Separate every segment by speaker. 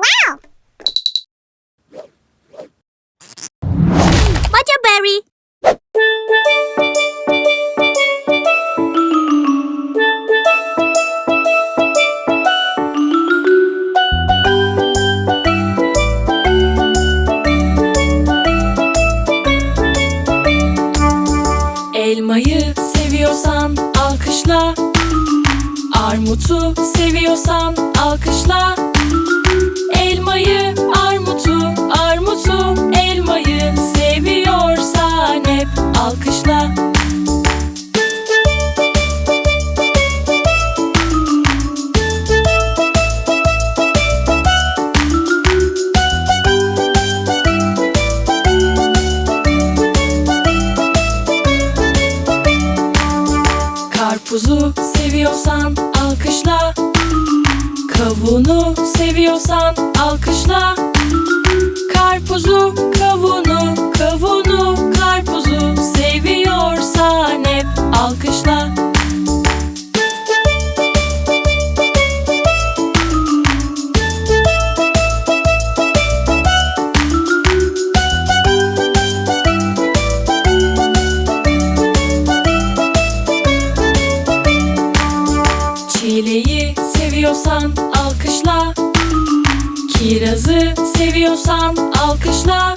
Speaker 1: Wow. Butterberry.
Speaker 2: Elmayı seviyorsan alkışla Armutu seviyorsan alkışla Karpuzu seviyorsan alkışla. Kavunu seviyorsan alkışla Kirazı seviyorsan alkışla.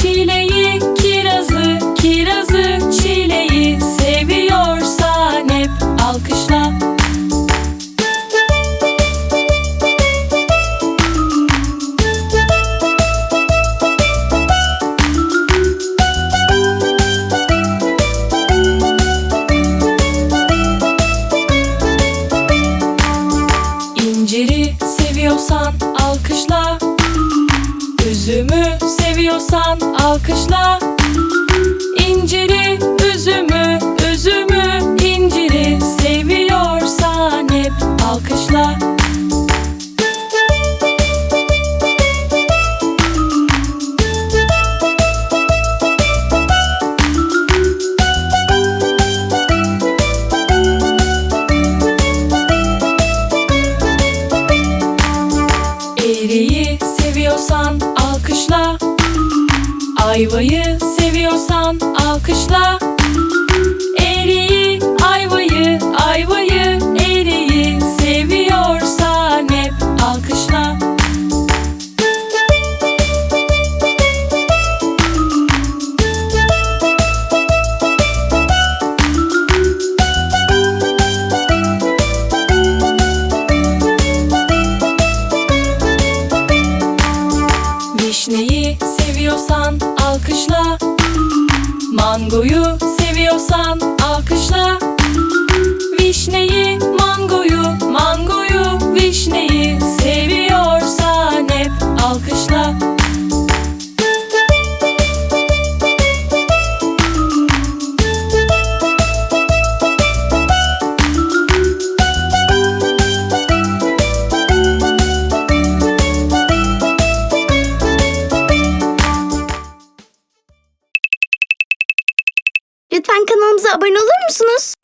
Speaker 2: Çileği, kirazı, kirazı, alkışla. İnciri, üzümü, üzümü, inciri seviyorsan hep alkışla. Eriği seviyorsan alkışla Ayvayı seviyorsan alkışla Mangoyu seviyorsan alkışla. Vişneyi,
Speaker 1: Lütfen kanalımıza abone olur musunuz?